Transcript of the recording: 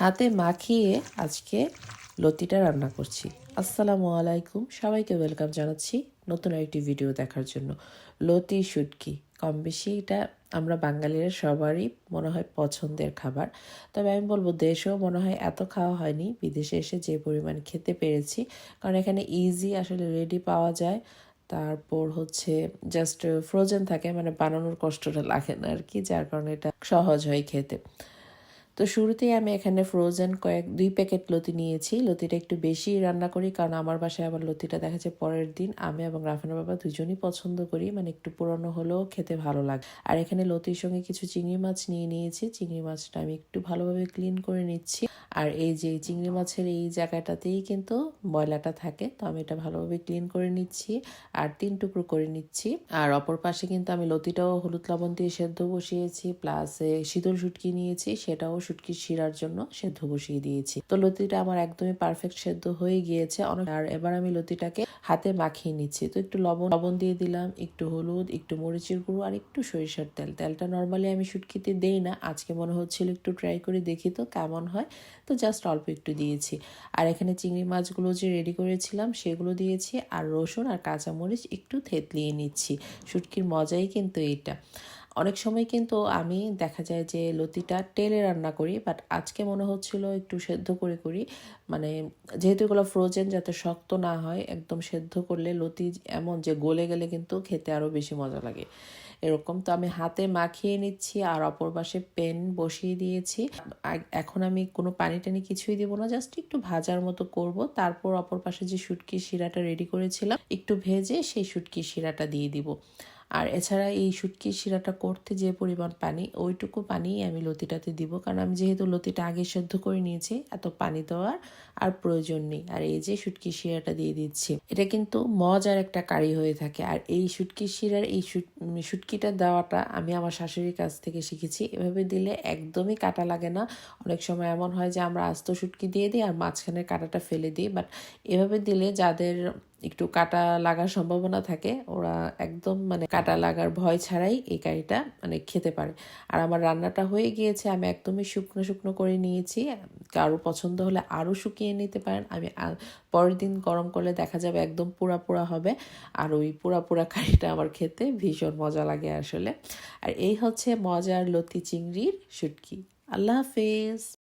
হাতে মাখিয়ে আজকে লতিটা রান্না করছি। আসসালামু আলাইকুম। সবাইকে ওয়েলকাম জানাচ্ছি নতুন একটি ভিডিও দেখার জন্য। লতি শুটকি। কম বেশি এটা আমরা বাঙালিরা সবারই মনে হয় পছন্দের খাবার। তবে আমি বলব, দেশেও মনে হয় এত খাওয়া হয়নি। বিদেশে এসে যে পরিমাণ খেতে পেরেছি, কারণ এখানে ইজি আসলে রেডি পাওয়া যায়। তারপর হচ্ছে জাস্ট ফ্রোজেন থাকে মানে বানানোর কষ্টটা লাগে না আর কি, যার কারণে এটা সহজ হয় খেতে। তো শুরুতেই আমি এখানে ফ্রোজেন কয়েক, দুই প্যাকেট লতি নিয়েছি। লতিটা একটু বেশি রান্না করি, কারণ আমার বাসায় আবার লতিটা দেখা যায় পরের দিন। আমি এবং রাফানা বাবা দুজনই পছন্দ করি মানে একটু পুরনো হলেও খেতে ভালো লাগে। আর এখানে লতির সঙ্গে কিছু চিংড়ি মাছ নিয়ে নিয়েছি। চিংড়ি মাছটা আমি একটু ভালোভাবে ক্লিন করে নিচ্ছি। আর এই যে চিংড়ি মাছের এই জায়গাটাতেই কিন্তু ময়লাটা থাকে, তো আমি এটা ভালোভাবে ক্লিন করে নিচ্ছি আর তিন টুকরো করে নিচ্ছি। আর অপর পাশে কিন্তু আমি লতিটাও হলুদ লবণ দিয়ে সেদ্ধ বসিয়েছি প্লাস শীতল শুটকি নিয়েছি, সেটাও শুটকির শিরার জন্য সেদ্ধ বসিয়ে দিয়েছি। তো লতিটা আমার একদমই পারফেক্ট সেদ্ধ হয়ে গিয়েছে। আর এবার আমি লতিটাকে হাতে মাখিয়ে নিচ্ছি। তো একটু লবণ লবণ দিয়ে দিলাম, একটু হলুদ, একটু মরিচের গুঁড়ো আর একটু সরিষার তেল। তেলটা নর্মালি আমি শুটকিতে দেই না। আজকে মনে হচ্ছিল একটু ট্রাই করে দেখি তো কেমন হয়। তো জাস্ট অল্প একটু দিয়েছি। আর এখানে চিংড়ি মাছগুলো যে রেডি করেছিলাম সেগুলো দিয়েছি। আর রসুন আর কাঁচামরিচ একটু থেতলিয়ে নিচ্ছি। শুটকির মজাই কিন্তু এইটা। অনেক সময় কিন্তু আমি দেখা যায় যে লতিটা টেলে রান্না করি বাট আজকে মনে হচ্ছিল একটু সেদ্ধ করে করি। মানে যেহেতু এগুলো ফ্রোজেন যাতে শক্ত না হয়, একদম সেদ্ধ করলে লতি এমন যে গলে গেলে কিন্তু খেতে আরও বেশি মজা লাগে। এরকম তো আমি হাতে মাখিয়ে নিচ্ছি আর অপর পাশে পেন বসিয়ে দিয়েছি। এখন আমি কোনো পানি টানি কিছুই দিব না জাস্ট একটু ভাজার মতো করব। তারপর অপর পাশে যে শুটকি শিরাটা রেডি করেছিলাম, একটু ভেজে সেই শুটকি শিরাটা দিয়ে দিব। আর এছাড়া এই শুটকির শিরাটা করতে যে পরিমাণ পানি, ওইটুকু পানি আমি লতিটাতে দিব। কারণ আমি যেহেতু লতিটা আগে সেদ্ধ করে নিয়েছি, এত পানি দেওয়ার আর প্রয়োজন নেই। আর এই যে শুটকির শিরাটা দিয়ে দিচ্ছি, এটা কিন্তু মজার একটা কারি হয়ে থাকে। আর এই শুটকির শিরার, এই শুটকিটা দেওয়াটা আমি আমার শাশুড়ির কাছ থেকে শিখেছি। এভাবে দিলে একদমই কাটা লাগে না। অনেক সময় এমন হয় যে আমরা আস্ত শুটকি দিয়ে দিই আর মাঝখানে কাটাটা ফেলে দিই। বাট এভাবে দিলে যাদের একটু কাটা লাগার সম্ভাবনা থাকে। ওরা একদম মানে কাটা লাগার ভয় ছাড়াই এই কারিটা মানে খেতে পারে। আর আমার রান্নাটা হয়ে গিয়েছে, আমি একদমই শুকনো শুকনো করে নিয়েছি। কারও পছন্দ হলে আরও শুকিয়ে নিতে পারেন। আমি পরের দিন গরম করলে দেখা যাবে একদম পুরা পুরা হবে। আর ওই পুরা পুরা কারিটা আমার খেতে ভীষণ মজা লাগে আসলে। আর এই হচ্ছে মজার লতি চিংড়ির শুটকি। আল্লাহ হাফেজ।